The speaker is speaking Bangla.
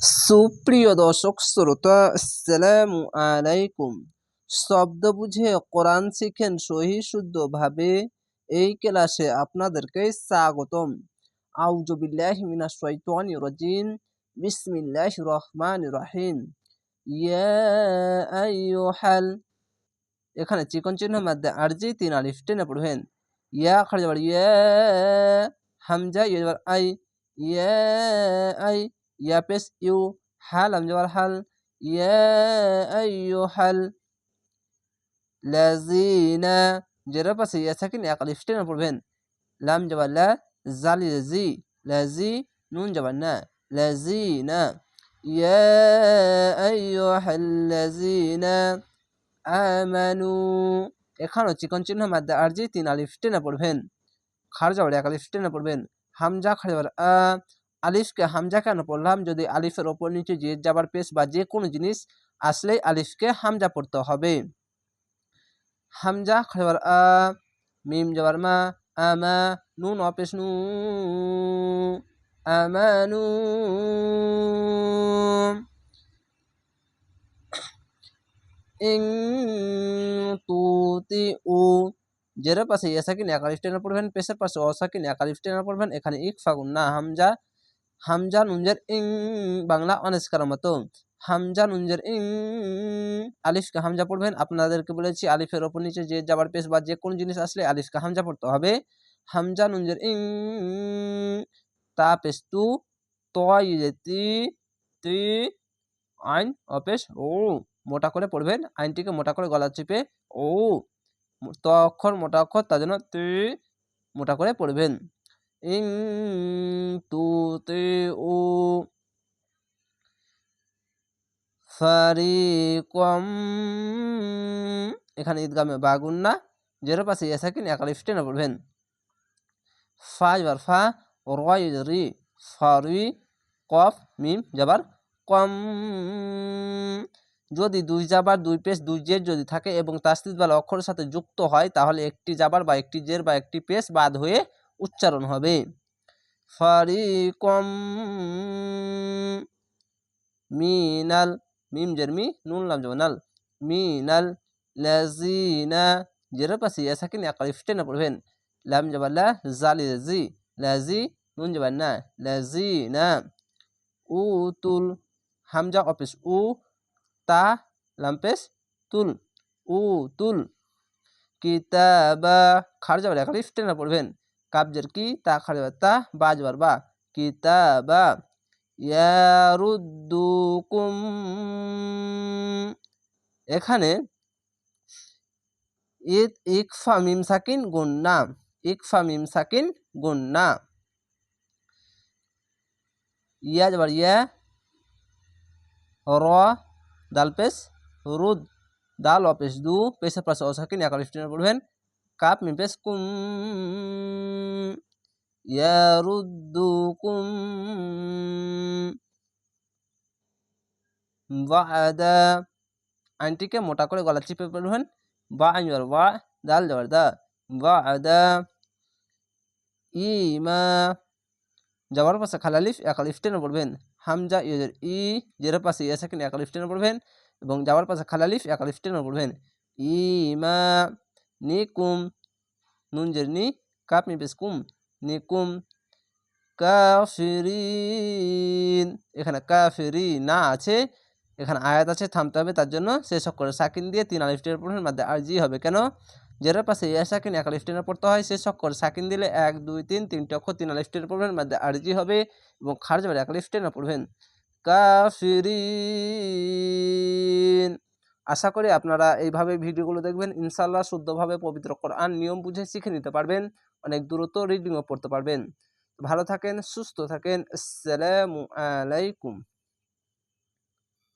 সুপ্রিয় দর্শক, শ্রোতা, আসসালামু আলাইকুম। শব্দ বুঝে কোরআন শিখেন সহি শুদ্ধভাবে এই ক্লাসে আপনাদেরকে স্বাগতম। আউযু বিল্লাহি মিনাশ শাইতানির রাজিম। বিসমিল্লাহির রহমানির রহিম। ইয়া আইয়ুহাল এখানে চিকন চিহ্ন মধ্যে আরজি তিন আলিফ টেনে পড়বেন। ইয়া খাড়ি ইয়া, হামজা, ইয়া আই ইয়া আই ইয়া পেস ইউ হাল হামজা যাবার হাল ইয়া আইয়ুহাল লাযিনা জের পাশে ইয়া সাকিন এক আলিফ টেনে পড়বেন লাম যাবার লা জালি জি লাজি নুন যাবার না লাযিনা ইয়া আইয়ুহাল্লাযিনা আমানু এখানেও চিকন চিহ্ন মাধ্যমে আরজি তিন আলিফ টেনে পড়বেন খার যাবার এক আলিফ টেনে পড়বেন হামজা খার যাবার আ আলিফকে হামজা কেন পড়লাম? যদি আলিফের ওপর নিচে যে যাবার পেশ বা যে কোনো জিনিস আসলেই আলিফকে হামজা পড়তে হবে। হামজা খার আ, মিম যাবার মা আমা নুন অপেশ নু আমানু ইং তুতি উ। জেরের পাশে ইয়াসাকিন একালিফ টেনে পড়বেন, পেশের পাশে অসাকিন একালিফ টেনে পড়বেন, এখানে ইক ফাগুন না, হামজা হামজা নুনজের ইং, বাংলা অনেস্কার মতো হামজা নুনজের ইং, আলিফকে হামজা পড়বেন। আপনাদেরকে বলেছি, আলিফের ওপর নিচে যে যাবার পেশ বা যে কোনো জিনিস আসলে আলিফকে হামজা পড়তে হবে। হামজা নুনজের ইং, তা পেশ তু তি তি, আইন অপেশ ও, মোটা করে পড়বেন। আইনটিকে মোটা করে গলা চিপে ও ত অক্ষর মোটা অক্ষর, তার জন্য তি, মোটা করে পড়বেন। তে ও ফারিকম এখানে ঈদগামে বাগুন না জেরো পাশে এসাকিন একালিফ টেনে পড়বেন। ফা যাবার ফা রয় রি ফারি কফ মিম যাবার কম। যদি দুই জাবার দুই পেশ, দুই জের যদি থাকে এবং তাস্তিদ বালা অক্ষরের সাথে যুক্ত হয়, তাহলে একটি জাবার বা একটি জের বা একটি পেশ বাদ হয়ে উচ্চারণ হবে। ফারিকম মিনাল, মিম জের মি, নুন, লাম নাল। মিনাল লাজিনা জের পাশে ইয়াসাকিন একালিফ টেনে পড়বেন। লাম জাবাল্লা জালি জি, লাজি, নুন যাবার না, লাজিনা। উতুল, হামজা অফিস, উ, তা লাম্পেস তুল। উ তুল কিতাবা, খার যাবার একালি টেনা পড়বেন। কাবজের কি তা যাবার তা বা যাবার বা কিতাবা ইয়ারুদ্দুকুম। এখানে ঈদ ইকফা মিম সাকিন গুন্না ইকফা মিম সাকিন গুন্না ইয়া যাবার ইয়া, র, দাল পেশ, রুদ, দাল অপেশ দু পেশের পাশে অসাকিন একাল পড়বেন। কাপ, মিম পেশ, কুম। ইয়ারুদ্দুকুম ওয়াদা আইনটিকে মোটা করে গলা চিপে পড়বেন বা আইনবার ওয়া দাল যাবার দা ওয়াদা ইমা যাওয়ার পাশে খালালিফ একালিফ টেনে পড়বেন। হামজা ইয়ের ই, জের পাশে ইয়া সেকেন্ড একালিফ টেনে পড়বেন। এবং যাওয়ার পাশে খালালিফ একালিফ টেনে পড়বেন। ইমা নিকুম নুন জের নি কাপ মি বেশ কুম নিকুম কাফিরিন। এখানে কাফিরি না আছে, এখানে আয়াত আছে, থামতে হবে, তার জন্য শেষ করে সাকিন দিয়ে তিন আলিফ টেনে পড়বেন মধ্যে আর জি হবে। কেন? জেরের পাশে ইয়া সাকিন এক আলিফ টেনে পড়তে হয়, শেষ অক্ষর সাকিন দিলে এক, দুই, তিন তিনটে অক্ষর তিন আলিফ টেনে পড়বেন মধ্যে আরজি হবে এবং খার যাবে এক আলিফ টেনে পড়বেন। কাফিরিন। আশা করি আপনারা এইভাবে ভিডিওগুলো দেখবেন। ইনশাল্লাহ শুদ্ধভাবে পবিত্র কোরআন নিয়ম বুঝে শিখে নিতে পারবেন। অনেক দ্রুত রিডিংও পড়তে পারবেন। ভালো থাকেন সুস্থ থাকেন আসসালামু আলাইকুম।